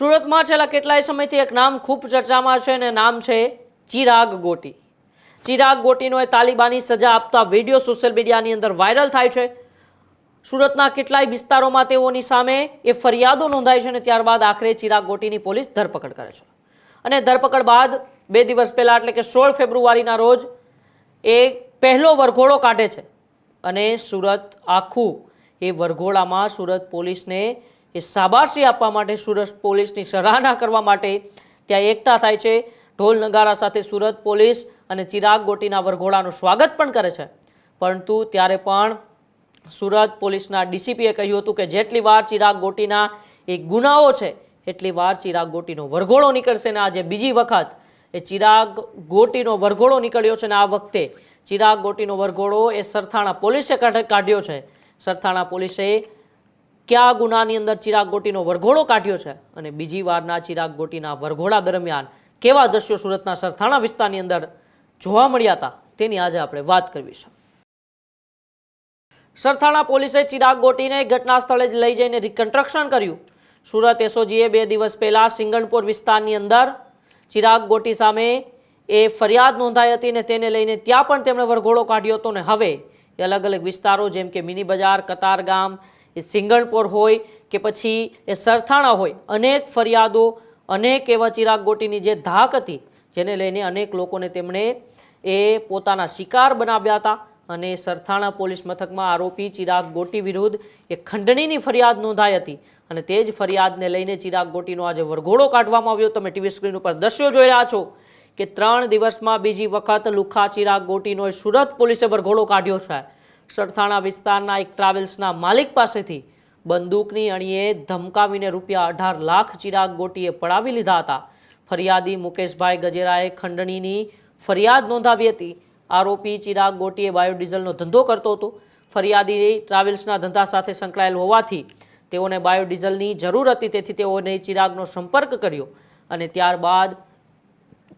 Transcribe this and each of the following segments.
સુરતમાં છેલ્લા કેટલાય સમયથી એક નામ ખૂબ ચર્ચામાં છે અને નામ છે ચિરાગ ગોટી. ચિરાગ ગોટીનો એ તાલિબાની સજા આપતા વીડિયો સોશિયલ મીડિયાની અંદર વાયરલ થાય છે. સુરતના કેટલાય વિસ્તારોમાં તેઓની સામે એ ફરિયાદો નોંધાય છે અને ત્યારબાદ આખરે ચિરાગ ગોટીની પોલીસ ધરપકડ કરે છે. અને ધરપકડ બાદ બે દિવસ પહેલાં, એટલે કે સોળ ફેબ્રુઆરીના રોજ, એ પહેલો વરઘોડો કાઢે છે. અને સુરત આખું એ વરઘોડામાં સુરત પોલીસને એ શાબાશી આપવા માટે સુરત પોલીસની સરાહના કરવા માટે ત્યાં એકતા થાય છે. ઢોલ નગારા સાથે સુરત પોલીસ અને ચિરાગ ગોટીના વરઘોડાનું સ્વાગત પણ કરે છે. પરંતુ ત્યારે પણ સુરત પોલીસના ડીસીપીએ કહ્યું હતું કે જેટલી વાર ચિરાગ ગોટીના એ ગુનાઓ છે, એટલી વાર ચિરાગ ગોટીનો વરઘોડો નીકળશે ને આજે બીજી વખત એ ચિરાગ ગોટીનો વરઘોડો નીકળ્યો છે ને આ વખતે ચિરાગ ગોટીનો વરઘોડો એ સરથાણા પોલીસે કાઢ- કાઢ્યો છે. સરથાણા પોલીસે કયા ગુનાની અંદર ચિરાગ ગોટીનો વરઘોડો કાઢ્યો છે? અને બીજી વારના ચિરાગ ગોટીના વરઘોડા દરમિયાન કેવા દ્રશ્યો સુરતના સરથાણા વિસ્તારની અંદર જોવા મળ્યા હતા? તેની આજે આપણે વાત કરવી છે સરથાણા પોલીસે ચિરાગ ગોટીને ઘટના સ્થળે લઈ જઈને રિકન્સ્ટ્રક્શન કર્યું. સુરત એસઓજીએ બે દિવસ પહેલા સિંગણપુર વિસ્તારની અંદર ચિરાગ ગોટી સામે એ ફરિયાદ નોંધાઈ હતી ને તેને લઈને ત્યાં પણ તેમણે વરઘોડો કાઢ્યો હતો ને હવે અલગ અલગ વિસ્તારો જેમ કે મિની બજાર કતારગામ એ સિંગણપોર હોય કે પછી એ સરથાણા હોય, અનેક ફરિયાદો, અનેક એવા ચિરાગ ગોટીની જે ધાક હતી, જેને લઈને અનેક લોકોને તેમણે એ પોતાના શિકાર બનાવ્યા હતા અને સરથાણા પોલીસ મથકમાં આરોપી ચિરાગ ગોટી વિરુદ્ધ એ ખંડણીની ફરિયાદ નોંધાઈ હતી. અને તે જ ફરિયાદને લઈને ચિરાગ ગોટીનો આજે વરઘોડો કાઢવામાં આવ્યો. તમે ટીવી સ્ક્રીન ઉપર દ્રશ્યો જોઈ રહ્યા છો કે ત્રણ દિવસમાં બીજી વખત લુખા ચિરાગ ગોટીનો સુરત પોલીસે વરઘોડો કાઢ્યો છે. સરથાણા વિસ્તારના એક ટ્રાવેલ્સના માલિક પાસેથી બંદૂકની અણીએ ધમકાવીને રૂપિયા અઢાર લાખ ચિરાગ ગોટીએ પડાવી લીધા હતા. ફરિયાદી મુકેશભાઈ ગજેરાએ ખંડણીની ફરિયાદ નોંધાવી હતી. આરોપી ચિરાગ ગોટીએ બાયોડીઝલનો ધંધો કરતો હતો. ફરિયાદી ટ્રાવેલ્સના ધંધા સાથે સંકળાયેલ હોવાથી તેઓને બાયોડીઝલની જરૂર હતી, તેથી તેઓને ચિરાગનો સંપર્ક કર્યો અને ત્યારબાદ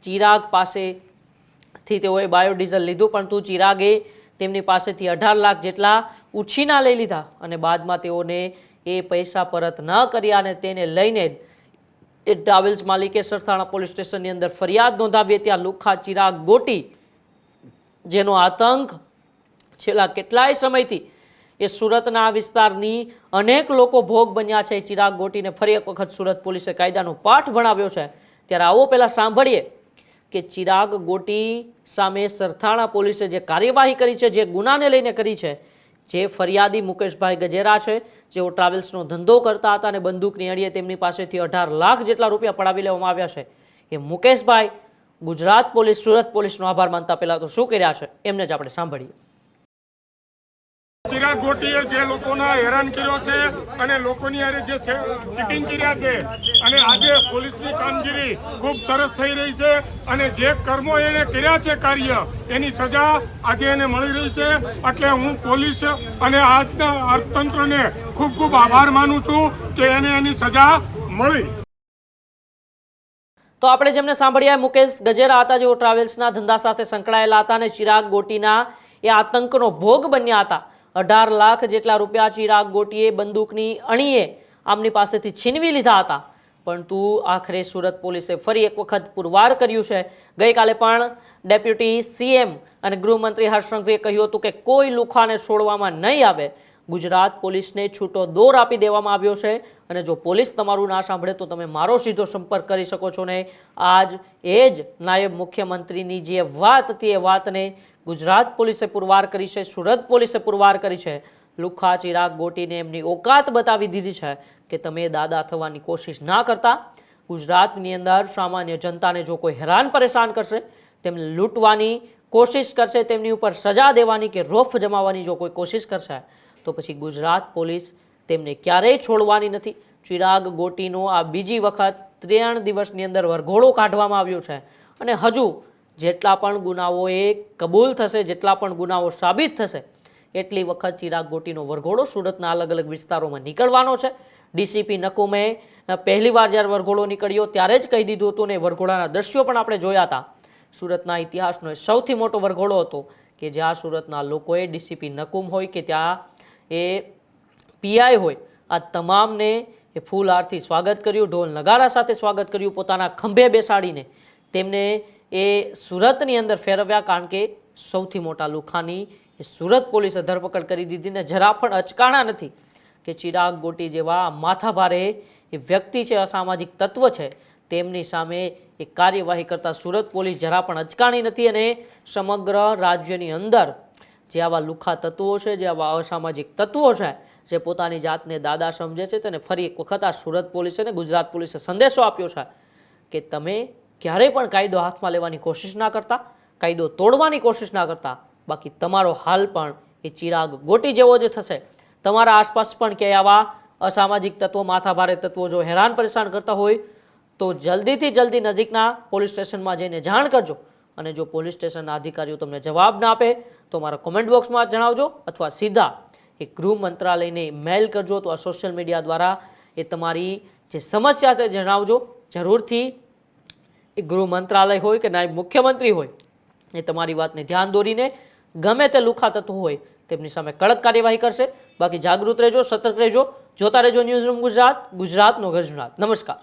ચિરાગ પાસેથી તેઓએ બાયોડીઝલ લીધું. પરંતુ ચિરાગે તેમની પાસેથી અઢાર લાખ જેટલા ઉછીના લઈ લીધા અને બાદમાં તેઓને એ પૈસા પરત ન કર્યા અને તેને લઈને જ એ ટ્રાવેલ્સ માલિકે સરથાણા પોલીસ સ્ટેશનની અંદર ફરિયાદ નોંધાવી ત્યાં લુખા ચિરાગ ગોટી, જેનો આતંક છેલ્લા કેટલાય સમયથી એ સુરતના વિસ્તારની અનેક લોકો ભોગ બન્યા છે. ચિરાગ ગોટીને ફરી એક વખત સુરત પોલીસે કાયદાનો પાઠ ભણાવ્યો છે. ત્યારે આવો પહેલાં સાંભળીએ કે ચિરાગ ગોટી સામે સરથાણા પોલીસે જે કાર્યવાહી કરી છે, જે ગુનાને લઈને કરી છે, જે ફરિયાદી મુકેશભાઈ ગજેરા છે, જેઓ ટ્રાવેલ્સનો ધંધો કરતા હતા અને બંદૂકની અડીએ તેમની પાસેથી અઢાર લાખ જેટલા રૂપિયા પડાવી લેવામાં આવ્યા છે. એ મુકેશભાઈ ગુજરાત પોલીસ સુરત પોલીસનો આભાર માનતા પહેલા તો શું કર્યા છે, એમને જ આપણે સાંભળીએ. ચિરાગ ગોટીએ જે લોકોના હેરાન કર્યો છે અને લોકોની હારે જે સિટિંગ કર્યા છે અને આજે પોલીસની કામગીરી ખૂબ સરસ થઈ રહી છે અને જે કર્મો એણે કર્યા છે કાર્ય, એની સજા આજે એને મળી રહી છે. એટલે હું પોલીસ અને આજના અર્થતંત્રને ખૂબ ખૂબ આભાર માનું છું કે એને એની સજા મળી. તો આપણે જેમને સાંભળ્યા મુકેશ ગજેરા હતા, જેઓ ટ્રાવેલ્સના ધંધા સાથે સંકળાયેલા હતા અને ચિરાગ ગોટીના એ આતંકનો ભોગ બન્યા હતા. અઢાર લાખ જેટલા રૂપિયા ચિરાગ ગોટીએ બંદૂકની અણીએ આમની પાસેથી છીનવી લીધા હતા. પરંતુ આખરે સુરત પોલીસે ફરી એક વખત પુરવાર કર્યું છે. ગઈકાલે પણ ડેપ્યુટી સીએમ અને ગૃહમંત્રી હર્ષ સંઘવીએ કહ્યું હતું કે કોઈ લુખાને છોડવામાં નહીં આવે. ગુજરાત પોલીસને છૂટો દોર આપી દેવામાં આવ્યો છે. અને જો પોલીસ તમારું ના સાંભળે તો તમે મારો સીધો સંપર્ક કરી શકો છો ને. આજ એ જ નાયબ મુખ્યમંત્રીની જે વાત હતી એ વાતને ગુજરાત પોલીસે પુરવાર કરી છે, સુરત પોલીસે પુરવાર કરી છે. લુખા, ચિરાગ ગોટીને એમની ઓકાત બતાવી દીધી છે કે તમે દાદા થવાની કોશિશ ના કરતા. ગુજરાતની અંદર સામાન્ય જનતાને જો કોઈ હેરાન પરેશાન કરશે, તેમને લૂંટવાની કોશિશ કરશે, તેમની ઉપર સજા દેવાની કે રોફ જમાવવાની જો કોઈ કોશિશ કરશે તો પછી ગુજરાત પોલીસ તેમને ક્યારેય છોડવાની નથી. ચિરાગ ગોટીનો આ બીજી વખત ત્રણ દિવસની અંદર વરઘોડો કાઢવામાં આવ્યો છે. અને હજુ જેટલા પણ ગુનાઓ એ કબૂલ થશે, જેટલા પણ ગુનાઓ સાબિત થશે, એટલી વખત ચિરાગ ગોટીનો વરઘોડો સુરતના અલગ અલગ વિસ્તારોમાં નીકળવાનો છે. ડીસીપી નકુમે પહેલીવાર જ્યારે વરઘોડો નીકળ્યો ત્યારે જ કહી દીધું હતું ને વરઘોડાના દ્રશ્યો પણ આપણે જોયા હતા. સુરતના ઇતિહાસનો સૌથી મોટો વરઘોડો હતો કે જ્યાં સુરતના લોકોએ ડીસીપી નકુમ હોય કે ત્યાં એ પીઆઈ હોય, આ તમામને એ ફૂલ હારથી સ્વાગત કર્યું, ઢોલ નગારા સાથે સ્વાગત કર્યું, પોતાના ખંભે બેસાડીને તેમને એ સુરતની અંદર ફેરવ્યા, કારણ કે સૌથી મોટા લુખાની એ સુરત પોલીસે ધરપકડ કરી દીધી ને જરા પણ અચકાણા નથી કે ચિરાગ ગોટી જેવા માથાભારે એ વ્યક્તિ છે, અસામાજિક તત્વ છે, તેમની સામે એ કાર્યવાહી કરતા સુરત પોલીસ જરા પણ અચકાણી નથી અને સમગ્ર રાજ્યની અંદર જે આવા લુખા તત્વો છે, જે આવા અસામાજિક તત્વો છે, જે પોતાની જાતને દાદા સમજે છે, તેને ફરી એક વખત આ સુરત પોલીસે અને ગુજરાત પોલીસે સંદેશો આપ્યો છે કે તમે ક્યારેય પણ કાયદો હાથમાં લેવાની કોશિશ ના કરતા, કાયદો તોડવાની કોશિશ ના કરતા, બાકી તમારો હાલ પણ એ ચિરાગ ગોટી જેવો જ થશે. તમારા આસપાસ પણ ક્યાંય આવા અસામાજિક તત્વો, માથાભારે તત્વો જો હેરાન પરેશાન કરતા હોય, તો જલ્દીથી જલ્દી નજીકના પોલીસ સ્ટેશનમાં જઈને જાણ કરજો. અને જો પોલીસ સ્ટેશનના અધિકારીઓ તમને જવાબ ના આપે, તો મારા કોમેન્ટ બોક્સમાં જણાવજો અથવા સીધા એ ગૃહ મંત્રાલયને મેલ કરજો અથવા સોશિયલ મીડિયા દ્વારા એ તમારી જે સમસ્યા છે જણાવજો. જરૂરથી એ ગૃહ મંત્રાલય હોય કે નાયબ મુખ્યમંત્રી હોય, એ તમારી વાતને ધ્યાન દોરીને ગમે તે લુખા તત્વો હોય, તેમની સામે કડક કાર્યવાહી કરશે. બાકી જાગૃત રહેજો, સતર્ક રહેજો. જોતા રહેજો ન્યૂઝ રૂમ ગુજરાત, ગુજરાતનો ગર્જનાથ. નમસ્કાર.